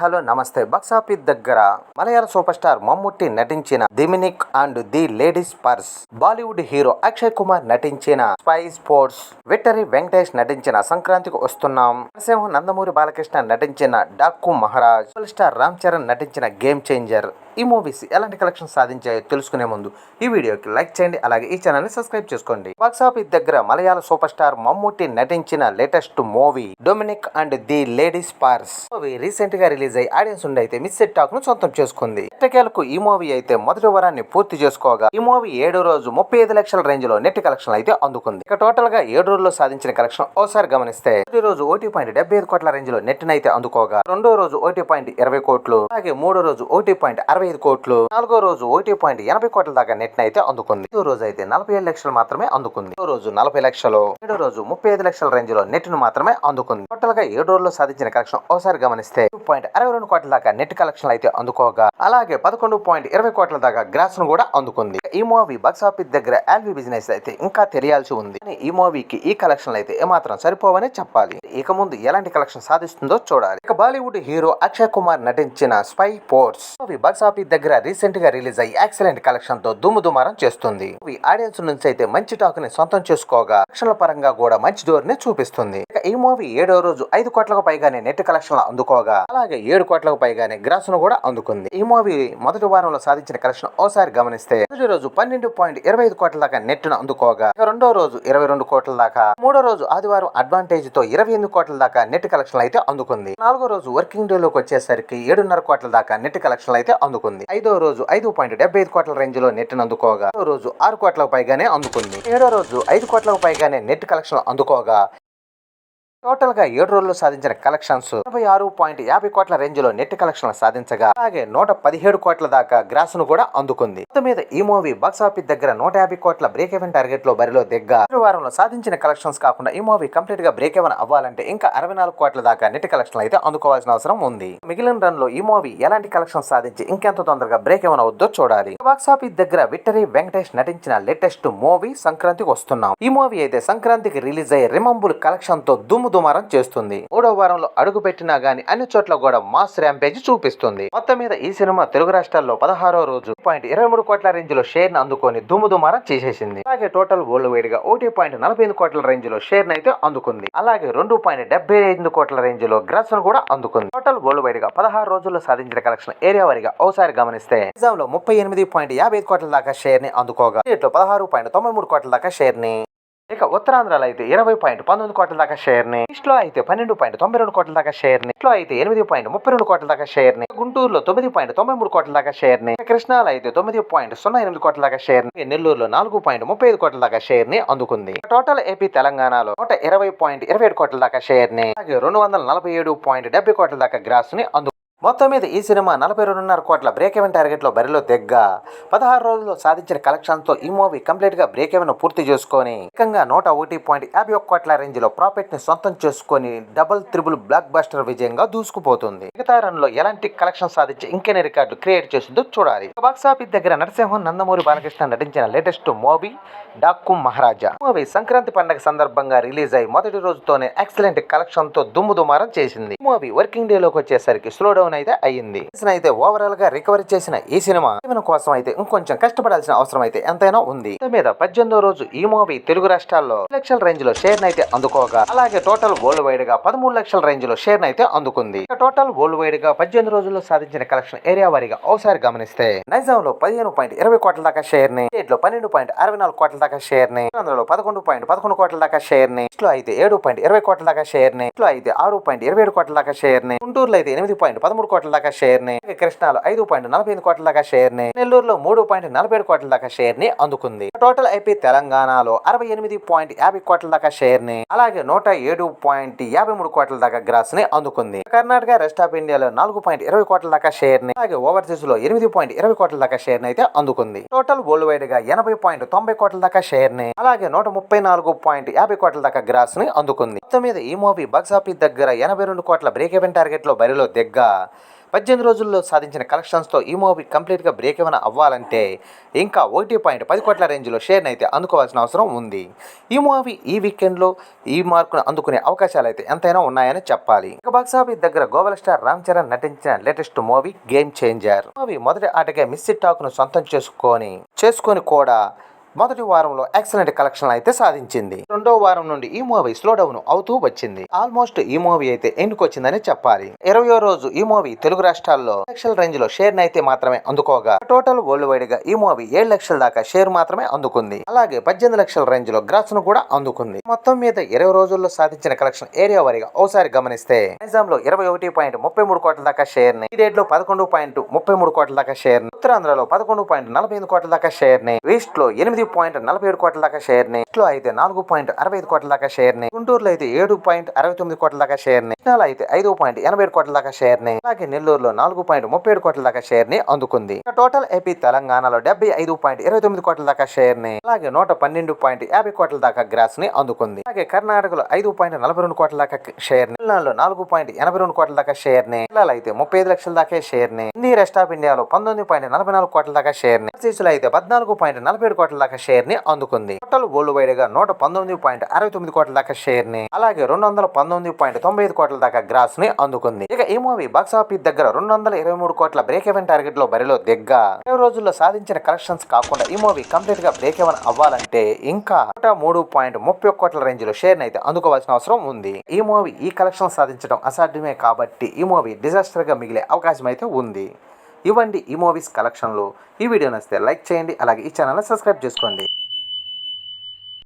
Hello నమస్తే. Box office దగ్గర మలయాళ super star Mammootty నటించిన Dominic and the ladies purse. Bollywood hero Akshay Kumar నటించిన spy sports. Victory Venkatesh నటించిన సంక్రాంతికి వస్తున్నాం. నరసింహ నందమూరి బాలకృష్ణ నటించిన డాక్కు మహారాజ్. సూపర్ స్టార్ రామ్ చరణ్ నటించిన గేమ్ చేంజర్. ఈ మూవీస్ ఎలాంటి కలెక్షన్ సాధించాయో తెలుసుకునే ముందు ఈ వీడియోకి లైక్ చేయండి అలాగే ఈ ఛానల్ని సబ్స్క్రైబ్ చేసుకోండి. బాక్సాఫీస్ దగ్గర మలయాళ సూపర్ స్టార్ మమ్ముట్టి నటించిన latest movie Dominic and the ladies purse movie రీసెంట్గా రిలీజ్ అయ్యి ఆడియన్స్ ఉండి అయితే మిస్ టాక్ను సొంతం చేసుకుంది. ఎట్టకేలకు ఈ మూవీ అయితే మొదటి వారాన్ని పూర్తి చేసుకోగా ఈ మూవీ ఏడో రోజు ముప్పై ఐదు లక్షల రేంజ్లో నెట్ కలెక్షన్ అయితే అందుకుంది. ఇక టోటల్గా ఏడు రోజుల్లో సాధించిన కలెక్షన్ ఓసారి గమనిస్తే మొదటి రోజు ఒకటి పాయింట్ డెబ్బై ఐదు కోట్ల రేంజ్లో నెట్ అయితే అందుకోగా రెండో రోజు ఒకటి పాయింట్ ఇరవై కోట్లు అలాగే మూడో రోజు ఒకటి పాయింట్ అరవై ఐదు కోట్లు. నాలుగో రోజు ఒకటి పాయింట్ ఎనభై కోట్ల దాకా నెట్ అయితే అందుకుంది. ఐదో రోజు అయితే నలభై ఏడు లక్షలు మాత్రమే అందుకుంది. ఐదో రోజు నలభై లక్షలు. ఏడో రోజు ముప్పై ఐదు లక్షల రేంజ్లో నెట్ను మాత్రమే అందుకుంది. టోటల్గా ఏడు రోజుల్లో సాధించిన కలెక్షన్ ఒకసారి గమనిస్తే పాయింట్ అరవై రెండు కోట్ల దాకా నెట్ కలెక్షన్ అయితే అందుకోగా అలాగే పదకొండు పాయింట్ ఇరవై కోట్ల దాకా గ్రాస్ను కూడా అందుకుంది. ఈ మూవీ బాక్స్ ఆఫీస్ దగ్గర ఆల్వీ బిజినెస్ అయితే ఇంకా తెలియాల్సి ఉంది. కానీ ఈ మూవీకి ఈ కలెక్షన్ అయితే ఏమాత్రం సరిపోవని చెప్పాలి. ఇక ముందు ఎలాంటి కలెక్షన్ సాధిస్తుందో చూడాలి. ఇక బాలీవుడ్ హీరో అక్షయ్ కుమార్ నటించిన sky force movie box office దగ్గర రీసెంట్గా రిలీజ్ అయ్యి ఎక్సలెంట్ కలెక్షన్తో దుమ్ము దుమారం చేస్తుంది. మూవీ ఆడియన్స్ నుంచి అయితే మంచి టాక్ని సొంతం చేసుకోగా కలెక్షన్ల పరంగా కూడా మంచి డోర్ని చూపిస్తుంది. ఇక ఈ మూవీ ఏడో రోజు ఐదు కోట్లకు పైగానే నెట్ కలెక్షన్ అందుకోగా అలాగే ఏడు కోట్లకు పైగానే గ్రాస్ను కూడా అందుకుంది. ఈ మూవీ మొదటి వారంలో సాధించిన కలెక్షన్ ఓసారి గమనిస్తే మొదటి రోజు పన్నెండు పాయింట్ ఇరవై ఐదు కోట్ల దాకా నెట్ను అందుకోగా రెండో రోజు ఇరవై రెండు కోట్ల దాకా మూడో రోజు ఆదివారం అడ్వాంటేజ్తో ఇరవై ఎనిమిది కోట్ల దాకా నెట్ కలెక్షన్ అయితే అందుకుంది. నాలుగో రోజు వర్కింగ్ డే లోకి వచ్చేసరికి ఏడున్నర కోట్ల దాకా నెట్ కలెక్షన్ అయితే అందుకుంది. ఐదో రోజు ఐదు పాయింట్ డెబ్బై ఐదు కోట్ల రేంజ్లో నెట్ అందుకోగా. రోజు ఆరు కోట్లకు పైగానే అందుకుంది. ఏడో రోజు ఐదు కోట్లకు పైగానే నెట్ కలెక్షన్ అందుకోగా. టోటల్గా ఏడు రోజుల్లో సాధించిన కలెక్షన్స్ ఎనభై ఆరు పాయింట్ యాభై కోట్ల రేంజ్లో నెట్ కలెక్షన్ సాధించగా అలాగే నూట పదిహేడు కోట్ల దాకా గ్రాస్ను కూడా అందుకుంది. మీద ఈ మూవీ బాక్స్ ఆఫీస్ దగ్గర నూట యాభై కోట్ల బ్రేక్ ఎవెన్ టార్గెట్లో బరిలో దిగ్గ. వారంలో సాధించిన కలెక్షన్స్ కాకుండా ఈ మూవీ కంప్లీట్గా బ్రేక్ ఎవెన్ అవ్వాలంటే ఇంకా అరవై నాలుగు కోట్ల దాకా నెట్ కలెక్షన్ అయితే అందుకోవాల్సిన అవసరం ఉంది. మిగిలిన రన్లో ఈ మూవీ ఎలాంటి కలెక్షన్ సాధించి ఇంకెంత తొందరగా బ్రేక్ ఎవెన్ అవుద్దో చూడాలి. బాక్స్ ఆఫీస్ దగ్గర విక్టరీ వెంకటేష్ నటించిన లేటెస్ట్ మూవీ సంక్రాంతికి వస్తున్నాం. ఈ మూవీ అయితే సంక్రాంతికి రిలీజ్ అయ్యే రిమంబుల్ కలెక్షన్తో దుమ్ము దుమారం చేస్తుంది. మూడో వారంలో అడుగు పెట్టినా గాని అన్ని చోట్ల కూడా మాస్ ర్యాంపేజ్ చూపిస్తుంది. మొత్తం మీద ఈ సినిమా తెలుగు రాష్ట్రాల్లో పదహారో రోజు పాయింట్ ఇరవై మూడు కోట్ల రేంజ్లో షేర్ను అందుకొని దుమ్ము దుమారం చేసేసింది. అలాగే టోటల్ వరల్డ్ వైడ్గా ఒకటి పాయింట్ నలభై ఎనిమిది కోట్ల రేంజ్లో షేర్ అయితే అందుకుంది. అలాగే రెండు పాయింట్ డెబ్బై ఐదు కోట్ల రేంజ్లో గ్రాస్ను కూడా అందుకుంది. టోటల్ వరల్డ్ వైడ్గా పదహారు రోజుల్లో సాధించిన కలెక్షన్ ఏరియా వారిగా ఒకసారి గమనిస్తే నిజాంలో ముప్పై ఎనిమిది పాయింట్ యాభై ఐదు కోట్ల దాకా షేర్ని అందుకోగా పదహారు పాయింట్ తొంభై మూడు కోట్ల దాకా షేర్ని ఇక ఉత్తరాంధ్రలో అయితే ఇరవై పాయింట్ పంతొమ్మిది కోట్ల దాకా షేర్ని ఈస్ట్లో అయితే పన్నెండు పాయింట్ తొంభై రెండు కోట్ల దాకా షేర్ని లో అయితే ఎనిమిది పాయింట్ ముప్పై రెండు కోట్ల దాకా షేర్ని గుంటూరులో తొమ్మిది పాయింట్ తొంభై మూడు కోట్ల దాకా షేర్ని కృష్ణాలో అయితే తొమ్మిది పాయింట్ సున్నా ఎనిమిది కోట్ల దాకా షేర్ని నెల్లూరులో నాలుగు పాయింట్ ముప్పై ఐదు కోట్ల దాకా షేర్ని అందుకుంది. టోటల్ ఏపీ తెలంగాణలో నూట ఇరవై పాయింట్ ఇరవై ఏడు కోట్ల దాకా షేర్ని అలాగే రెండు వందల నలభై ఏడు పాయింట్ డెబ్బై కోట్ల దాకా గ్రాస్ని అందు మొత్తం మీద ఈ సినిమా నలభై రెండున్నర కోట్ల బ్రేక్ ఎవెన్ టార్గెట్లో బరిలో తెగ్గ పదహారు రోజుల్లో సాధించిన కలెక్షన్తో ఈ మూవీ కంప్లీట్గా బ్రేక్ ఎవెన్ పూర్తి చేసుకొని ఏకంగా నూట ఒకటి పాయింట్ యాభై ఒక్క కోట్ల రేంజ్లో ప్రాఫిట్ని సొంతం చేసుకొని డబుల్ త్రిబుల్ బ్లాక్ బస్టర్ విజయంగా దూసుకుపోతుంది. మిగతా రన్లో ఎలాంటి కలెక్షన్ సాధించి ఇంకెన్ని రికార్డు క్రియేట్ చేసిందో చూడాలి. బాక్సాఫీస్ దగ్గర నరసింహం నందమూరి బాలకృష్ణ నటించిన latest movie Daaku Maharaja. Movie Sankranti పండుగ సందర్భంగా రిలీజ్ అయి మొదటి రోజుతోనే ఎక్సలెంట్ కలెక్షన్తో దుమ్ము దుమారం చేసింది. మూవీ వర్కింగ్ డేలోకి వచ్చేసరికి స్లో డౌన్ అయితే అయ్యింది. అయితే ఓవరాల్గా రికవరీ చేసిన ఈ సినిమా కోసం అయితే ఇంకొంచెం కష్టపడాల్సిన అవసరం అయితే ఎంతైనా ఉంది. మీద పద్దెనిమిదో రోజు ఈ మూవీ తెలుగు రాష్ట్రాల్లో లక్షల రేంజ్లో షేర్ అయితే అందుకోగా అలాగే టోటల్ వరల్డ్ వైడ్గా పదమూడు లక్షల రేంజ్లో షేర్ అయితే అందుకుంది. టోటల్ వరల్డ్ వైడ్గా పద్దెనిమిది రోజుల్లో సాధించిన కలెక్షన్ ఏరియా వారీగా ఒకసారి గమనిస్తే నైజాం లో పదిహేను పాయింట్ ఇరవై కోట్ల దాకా షేర్ని స్టేట్లో పన్నెండు పాయింట్ అరవై నాలుగు కోట్ల దాకా షేర్ని ఆంధ్రలో పదకొండు పాయింట్ పదకొండు కోట్ల దాకా షేర్ని లో అయితే ఏడు పాయింట్ ఇరవై కోట్ల దాకా షేర్ని లో అయితే ఆరు పాయింట్ ఇరవై ఏడు కోట్ల దాకా షేర్ని గుంటూరులో అయితే ఎనిమిది పాయింట్ పదమూడు కోట్ల దాకా షేర్ని కృష్ణాలో ఐదు పాయింట్ నలభై ఎనిమిది కోట్ల దాకా షేర్ని నెల్లూరులో మూడు పాయింట్ నలభై ఏడు కోట్ల దాకా షేర్ని అందుకుంది. టోటల్ ఐపీ తెలంగాణలో అరవై ఎనిమిది పాయింట్ యాభై కోట్ల దాకా షేర్ని అలాగే నూట ఏడు పాయింట్ యాభై మూడు కోట్ల దాకా గ్రాస్ని అందుకుంది. కర్ణాటక రెస్ట్ ఆఫ్ ఇండియాలో నాలుగు పాయింట్ ఇరవై కోట్ల దాకా షేర్ని అలాగే ఓవర్సీస్లో ఎనిమిది పాయింట్ ఇరవై కోట్ల దాకా షేర్ని అయితే అందుకుంది. టోటల్ వరల్డ్ వైడ్గా ఎనభై పాయింట్ తొంభై కోట్ల దాకా షేర్ని అలాగే నూట ముప్పై నాలుగు పాయింట్ యాభై కోట్ల దాకా గ్రాస్ని అందుకుంది. మొత్తం మీద ఈ మూవీ బాక్స్ ఆఫీస్ దగ్గర ఎనభై రెండు కోట్ల బ్రేక్ ఈవెన్ టార్గెట్లో బరిలో దిగ్గా పద్దెనిమిది రోజుల్లో సాధించిన కలెక్షన్స్తో ఈ మూవీ కంప్లీట్గా బ్రేక్ ఏమైనా అవ్వాలంటే ఇంకా ఒకటి పాయింట్ పది కోట్ల రేంజ్లో షేర్ని అయితే అందుకోవాల్సిన అవసరం ఉంది. ఈ మూవీ ఈ వీకెండ్లో ఈ మార్కును అందుకునే అవకాశాలు అయితే ఎంతైనా ఉన్నాయని చెప్పాలి. ఇక బాక్స్ ఆఫీస్ దగ్గర గోవల స్టార్ రామ్ చరణ్ నటించిన latest movie game changer movie మొదటి ఆటగా మిస్సి టాక్ను సొంతం చేసుకొని చేసుకొని కూడా మొదటి వారంలో ఎక్సలెంట్ కలెక్షన్ అయితే సాధించింది. రెండో వారం నుండి ఈ మూవీ స్లో డౌన్ అవుతూ వచ్చింది. ఆల్మోస్ట్ ఈ మూవీ అయితే ఎందుకు వచ్చిందని చెప్పాలి. ఇరవయో రోజు ఈ మూవీ తెలుగు రాష్ట్రాల్లో లక్షల రేంజ్లో షేర్ అయితే మాత్రమే అందుకోగా. టోటల్ వరల్డ్ వైడ్గా ఈ మూవీ ఏడు లక్షల దాకా షేర్ మాత్రమే అందుకుంది. అలాగే పద్దెనిమిది లక్షల రేంజ్లో గ్రాస్ను కూడా అందుకుంది. మొత్తం మీద ఇరవై రోజుల్లో సాధించిన కలెక్షన్ ఏరియా వారిగా ఓసారి గమనిస్తే నైజాం లో ఇరవై ఒకటి పాయింట్ ముప్పై మూడు కోట్ల దాకా షేర్ని డేట్లో పదకొండు పాయింట్ ముప్పై మూడు కోట్ల దాకా షేర్ని ఉత్తరాంధ్రలో పదకొండు పాయింట్ నలభై ఎనిమిది కోట్ల దాకా షేర్ని ఈస్ట్లో ఎనిమిది పాయింట్ నలభై ఏడు కోట్ల దాకా షేర్ని లో అయితే నాలుగు పాయింట్ అరవై ఐదు కోట్ల దాకా షేర్ని గుంటూరులో అయితే ఏడు పాయింట్ అరవై తొమ్మిది కోట్ల దాకా షేర్ని కృష్ణాలో అయితే ఐదు పాయింట్ ఎనభై ఏడు కోట్ల దాకా షేర్ని అలాగే నెల్లూరులో నాలుగు పాయింట్ ముప్పై ఏడు కోట్ల దాకా షేర్ని అందుకుంది టోటల్ ఏపీ తెలంగాణలో డెబ్బై ఐదు పాయింట్ ఇరవై తొమ్మిది కోట్ల దాకా షేర్ని అలాగే నూట పన్నెండు పాయింట్ యాభై కోట్ల దాకా గ్రాస్ని అందుకుంది అలాగే కర్ణాటకలో ఐదు పాయింట్ నలభై రెండు కోట్ల దాకా షేర్ని నాలుగు పాయింట్ ఎనభై రెండు కోట్ల దాకా షేర్ని అయితే ముప్పై ఐదు లక్షల దాకా షేర్ని ఇన్ని రెస్ట్ ఆఫ్ ఇండియాలో పంతొమ్మిది పాయింట్ నలభై నాలుగు కోట్ల దాకా షేర్ని లో అయితే పద్నాలుగు పాయింట్ నలభై ఏడు కోట్ల దాకా షేర్ని అందుకుంది. టోటల్ వరల్డ్ వైడ్గా నూట పంతొమ్మిది పాయింట్ అరవై తొమ్మిది కోట్ల దాకా షేర్ని అలాగే రెండు వందల పంతొమ్మిది పాయింట్ తొంభై ఐదు కోట్ల దాకా గ్రాస్ని అందుకుంది. ఇక ఈ మూవీ బాక్స్ ఆఫీస్ దగ్గర రెండు వందల ఇరవై మూడు కోట్ల బ్రేక్ ఎవెన్ టార్గెట్లో బరిలో దిగ్గా. ఇరవై రోజుల్లో సాధించిన కలెక్షన్స్ కాకుండా ఈ మూవీ కంప్లీట్గా బ్రేక్ ఎవెన్ అవ్వాలంటే ఇంకా నూట మూడు పాయింట్ ముప్పై ఒక్క కోట్ల రేంజ్లో షేర్ అయితే అందుకోవాల్సిన అవసరం ఉంది. ఈ మూవీ ఈ కలెక్షన్ సాధించడం అసాధ్యమే కాబట్టి ఈ మూవీ డిజాస్టర్గా మిగిలే అవకాశం అయితే ఉంది. ఇవ్వండి ఈ మూవీస్ కలెక్షన్లో. ఈ వీడియో నచ్చితే లైక్ చేయండి అలాగే ఈ ఛానల్ని సబ్స్క్రైబ్ చేసుకోండి.